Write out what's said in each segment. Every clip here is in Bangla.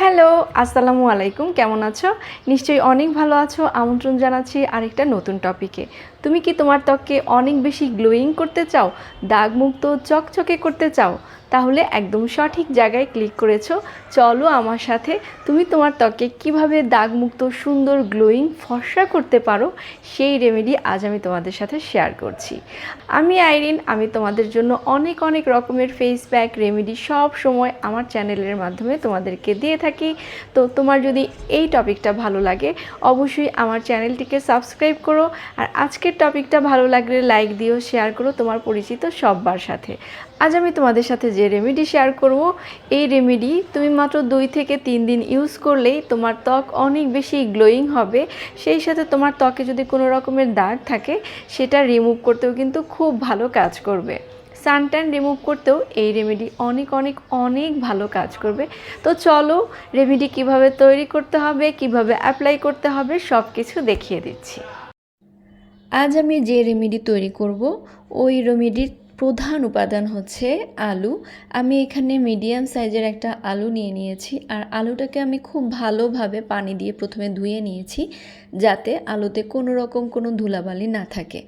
হ্যালো, আসসালামু আলাইকুম, কেমন আছো? নিশ্চয়ই অনেক ভালো আছো, আমন্ত্রণ জানাচ্ছি আরেকটা নতুন টপিকে। তুমি কি তোমার ত্বককে অনেক বেশি গ্লোয়িং করতে চাও? দাগমুক্ত, চকচকে করতে চাও? তাহলে একদম সঠিক জায়গায় ক্লিক করেছ। চলো আমার সাথে তুমি তোমার ত্বকে কীভাবে দাগমুক্ত, সুন্দর গ্লোয়িং ফর্সা করতে পারো সেই রেমেডি আজ আমি তোমাদের সাথে শেয়ার করছি। আমি আইরিন, আমি তোমাদের জন্য অনেক অনেক রকমের ফেস প্যাক রেমেডি সব সময় আমার চ্যানেলের মাধ্যমে তোমাদেরকে দিয়ে থাকি। তো তোমার যদি এই টপিকটা ভালো লাগে, অবশ্যই আমার চ্যানেলটিকে সাবস্ক্রাইব করো। আর আজকের টপিকটা ভালো লাগলে লাইক দিও শেয়ার করো তোমার পরিচিত সববার সাথে। আজ আমি তোমাদের সাথে যে রেমেডি শেয়ার করব, এই রেমেডি তুমি মাত্র দুই থেকে তিন দিন ইউজ করলেই তোমার ত্বক অনেক বেশি গ্লোয়িং হবে। সেই সাথে তোমার ত্বকে যদি কোনো রকমের দাগ থাকে, সেটা রিমুভ করতেও কিন্তু খুব ভালো কাজ করবে। সানট্যান রিমুভ করতেও এই রেমেডি অনেক অনেক অনেক ভালো কাজ করবে। তো চলো রেমেডি কীভাবে তৈরি করতে হবে, কীভাবে অ্যাপ্লাই করতে হবে সব কিছু দেখিয়ে দিচ্ছি। আজ আমি যে রেমেডি তৈরি করব, ওই রেমেডির প্রধান উপাদান হচ্ছে আলু। আমি এখানে মিডিয়াম সাইজের একটা আলু নিয়ে নিয়েছি আর আলুটাকে আমি খুব ভালোভাবে পানি দিয়ে প্রথমে ধুয়ে নিয়েছি যাতে আলুতে কোনো রকম কোনো ধুলাবালি না থাকে।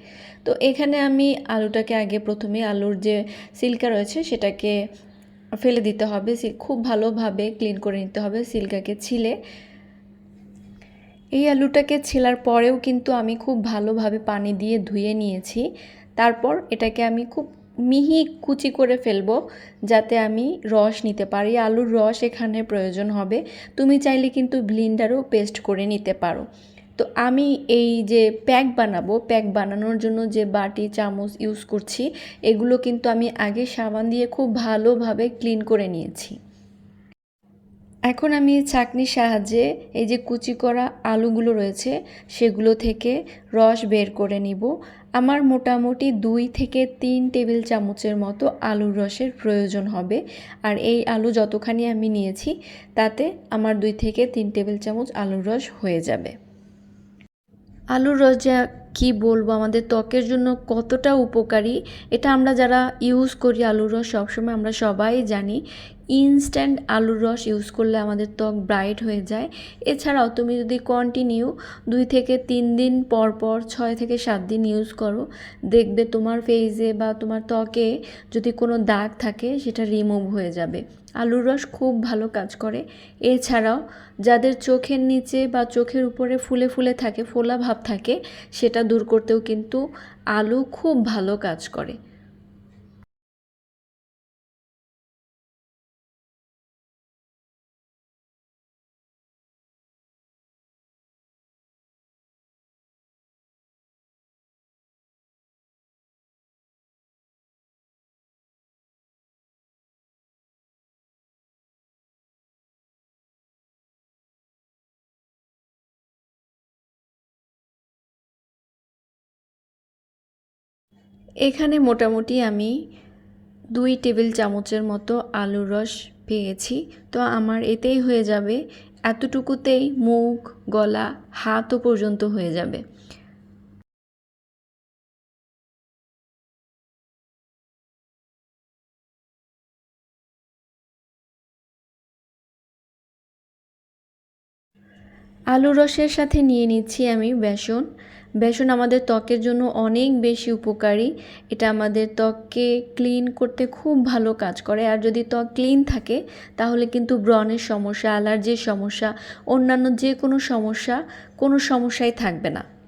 তো এখানে আমি আলুটাকে আগে প্রথমে আলুর যে সিল্কা রয়েছে সেটাকে ফেলে দিতে হবে খুব ভালোভাবে ক্লিন করে নিতে হবে সিল্কাকে ছিলে। এই আলুটাকে ছেলার পরেও কিন্তু আমি খুব ভালোভাবে পানি দিয়ে ধুয়ে নিয়েছি। তারপর এটাকে আমি খুব মিহি কুচি করে ফেলব যাতে আমি রস নিতে পারি। আলুর রস এখানে প্রয়োজন হবে। তুমি চাইলে কিন্তু ব্লিন্ডারও পেস্ট করে নিতে পারো। তো আমি এই যে প্যাক বানাবো প্যাক বানানোর জন্য যে বাটি, চামচ ইউজ করছি, এগুলো কিন্তু আমি আগে সাবান দিয়ে খুব ভালোভাবে ক্লিন করে নিয়েছি। এখন আমি ছাঁকনির সাহায্যে এই যে কুচি করা আলুগুলো রয়েছে, সেগুলো থেকে রস বের করে নিব। আমার মোটামুটি দুই থেকে তিন টেবিল চামচের মতো আলুর রসের প্রয়োজন হবে। আর এই আলু যতখানি আমি নিয়েছি, তাতে আমার দুই থেকে তিন টেবিল চামচ আলুর রস হয়ে যাবে। আলুর রস যা, কী বলব আমাদের ত্বকের জন্য কতটা উপকারী, এটা আমরা যারা ইউজ করি আলুর রস সবসময় আমরা সবাই জানি। ইনস্ট্যান্ট আলুর রস ইউজ করলে আমাদের ত্বক ব্রাইট হয়ে যায়। এছাড়াও তুমি যদি কন্টিনিউ দুই থেকে তিন দিন পর পর ছয় থেকে সাত দিন ইউজ করো, দেখবে তোমার ফেসে বা তোমার ত্বকে যদি কোনো দাগ থাকে, সেটা রিমুভ হয়ে যাবে। আলুর রস খুব ভালো কাজ করে। এছাড়াও যাদের চোখের নিচে বা চোখের উপরে ফুলে ফুলে থাকে, ফোলা ভাব থাকে, সেটা দূর করতেও কিন্তু আলু খুব ভালো কাজ করে। এখানে মোটামুটি আমি দুই টেবিল চামচের মতো আলুর রস পেয়েছি তো আমার এতেই হয়ে যাবে, এতটুকুতেই মুখ, গলা, হাতও পর্যন্ত হয়ে যাবে। আলু রসের সাথে নিয়ে নিচ্ছি আমি বেসন। বেসন আমাদের ত্বকের জন্য অনেক বেশি উপকারী। এটা আমাদের ত্বককে ক্লিন করতে খুব ভালো কাজ করে। আর যদি ত্বক ক্লিন থাকে, তাহলে কিন্তু ব্রণের সমস্যা, অ্যালার্জির সমস্যা, অন্যান্য যে কোনো সমস্যা, কোনো সমস্যাই থাকবে না।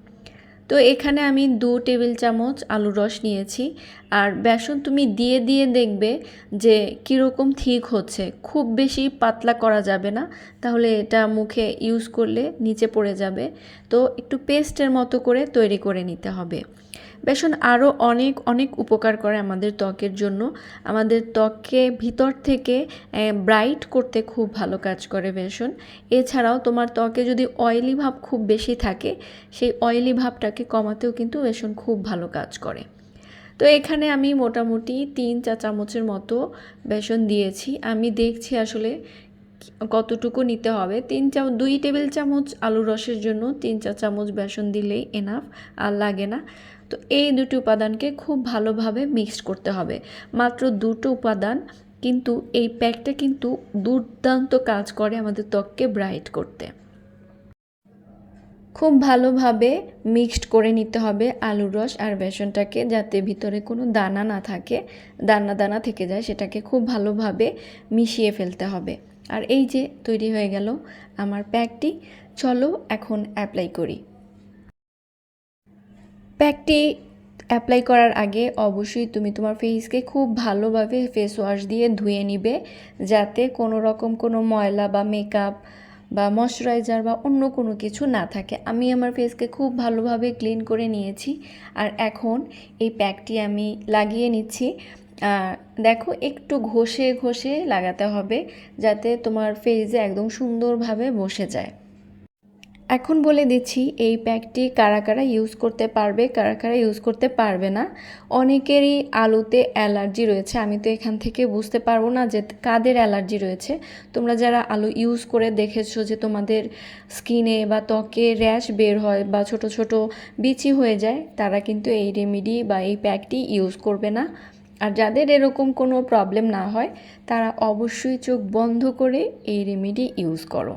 তো এখানে আমি দু টেবিল চামচ আলু রস নিয়েছি। আর বেসন তুমি দিয়ে দিয়ে দেখবে যে কীরকম ঠিক হচ্ছে। খুব বেশি পাতলা করা যাবে না, তাহলে এটা মুখে ইউজ করলে নিচে পড়ে যাবে। তো একটু পেস্টের মতো করে তৈরি করে নিতে হবে। বেসন আরও অনেক অনেক উপকার করে আমাদের ত্বকের জন্য। আমাদের ত্বককে ভিতর থেকে ব্রাইট করতে খুব ভালো কাজ করে বেসন। এছাড়াও তোমার ত্বকে যদি অয়েলি ভাব খুব বেশি থাকে, সেই অয়েলি ভাবটাকে কমাতেও কিন্তু বেসন খুব ভালো কাজ করে। তো এখানে আমি মোটামুটি তিন চা চামচের মতো বেসন দিয়েছি। আমি দেখছি আসলে কতটুকু নিতে হবে। তিন চামচ দুই টেবিল চামচ আলুর রসের জন্য তিন চা চামচ বেসন দিলেই এনাফ আর লাগে না। তো এই দুটি উপাদানকে খুব ভালোভাবে মিক্সড করতে হবে। মাত্র দুটো উপাদান, কিন্তু এই প্যাকটা কিন্তু দুর্দান্ত কাজ করে আমাদের ত্বককে ব্রাইট করতে। খুব ভালোভাবে মিক্সড করে নিতে হবে আলুর রস আর বেসনটাকে, যাতে ভিতরে কোনো দানা না থাকে। দানা দানা থেকে যায়, সেটাকে খুব ভালোভাবে মিশিয়ে ফেলতে হবে। আর এই যে তৈরি হয়ে গেল আমার প্যাকটি চলো এখন অ্যাপ্লাই করি। প্যাকটি অ্যাপ্লাই করার আগে অবশ্যই তুমি তোমার ফেসকে খুব ভালোভাবে ফেস ওয়াশ দিয়ে ধুয়ে নিবে, যাতে কোনো রকম কোনো ময়লা বা মেকআপ বা ময়শ্চারাইজার বা অন্য কোনো কিছু না থাকে। আমি আমার ফেসকে খুব ভালোভাবে ক্লিন করে নিয়েছি। আর এখন এই প্যাকটি আমি লাগিয়ে নিচ্ছি। দেখো, একটু ঘষে ঘষে লাগাতে হবে, যাতে তোমার ফেসে একদম সুন্দরভাবে বসে যায়। এখন বলে দিচ্ছি, এই প্যাকটি কারা কারা ইউজ করতে পারবে, কারা কারা ইউজ করতে পারবে না। অনেকেরই আলুতে অ্যালার্জি রয়েছে, আমি তো এখান থেকে বুঝতে পারব না যে কাদের অ্যালার্জি রয়েছে। তোমরা যারা আলু ইউজ করে দেখেছ যে তোমাদের স্কিনে বা ত্বকে র্যাশ বের হয় বা ছোট ছোট বিচি হয়ে যায়, তারা কিন্তু এই রেমিডি বা এই প্যাকটি ইউজ করবে না। আর যাদের এরকম কোনো প্রবলেম না হয়, তারা অবশ্যই চোখ বন্ধ করে এই রেমিডি ইউজ করো।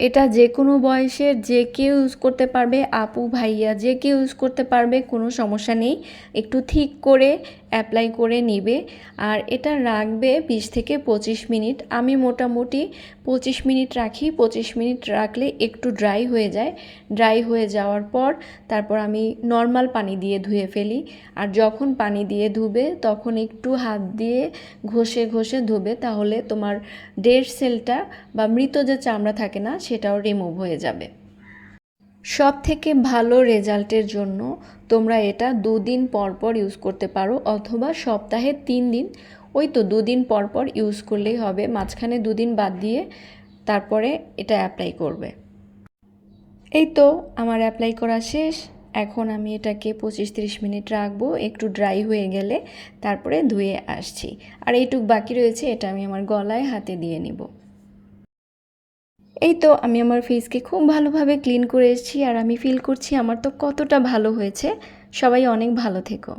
এটা যে কোনো বয়সের যে কেউ ইউজ করতে পারবে, আপু ভাইয়া যে কেউ ইউজ করতে পারবে, কোনো সমস্যা নেই। একটু ঠিক করে অ্যাপ্লাই করে নিবে। আর এটা রাখবে বিশ থেকে পঁচিশ মিনিট। আমি মোটামুটি পঁচিশ মিনিট রাখি। পঁচিশ মিনিট রাখলে একটু ড্রাই হয়ে যায়। ড্রাই হয়ে যাওয়ার পর তারপর আমি নর্মাল পানি দিয়ে ধুয়ে ফেলি। আর যখন পানি দিয়ে ধুবে, তখন একটু হাত দিয়ে ঘষে ঘষে ধুবে। তাহলে তোমার ডেড সেলটা বা মৃত যে চামড়া থাকে না, সেটাও রিমুভ হয়ে যাবে। সব থেকে ভালো রেজাল্টের জন্য তোমরা এটা দুদিন পর পর ইউজ করতে পারো অথবা সপ্তাহে তিন দিন। ওই তো দুদিন পর পর ইউজ করলেই হবে, মাঝখানে দুদিন বাদ দিয়ে তারপরে এটা অ্যাপ্লাই করবে। এই তো আমার অ্যাপ্লাই করা শেষ। এখন আমি এটাকে পঁচিশ তিরিশ মিনিট রাখব, একটু ড্রাই হয়ে গেলে তারপরে ধুয়ে আসছি। আর এইটুক বাকি রয়েছে, এটা আমি আমার গলায় হাতে দিয়ে নিব। এই তো আমি আমার ফেসকে খুব ভালোভাবে ক্লিন করে এসেছি আর আমি ফিল করছি আমার তো কতটা ভালো হয়েছে। সবাই অনেক ভালো থেকো।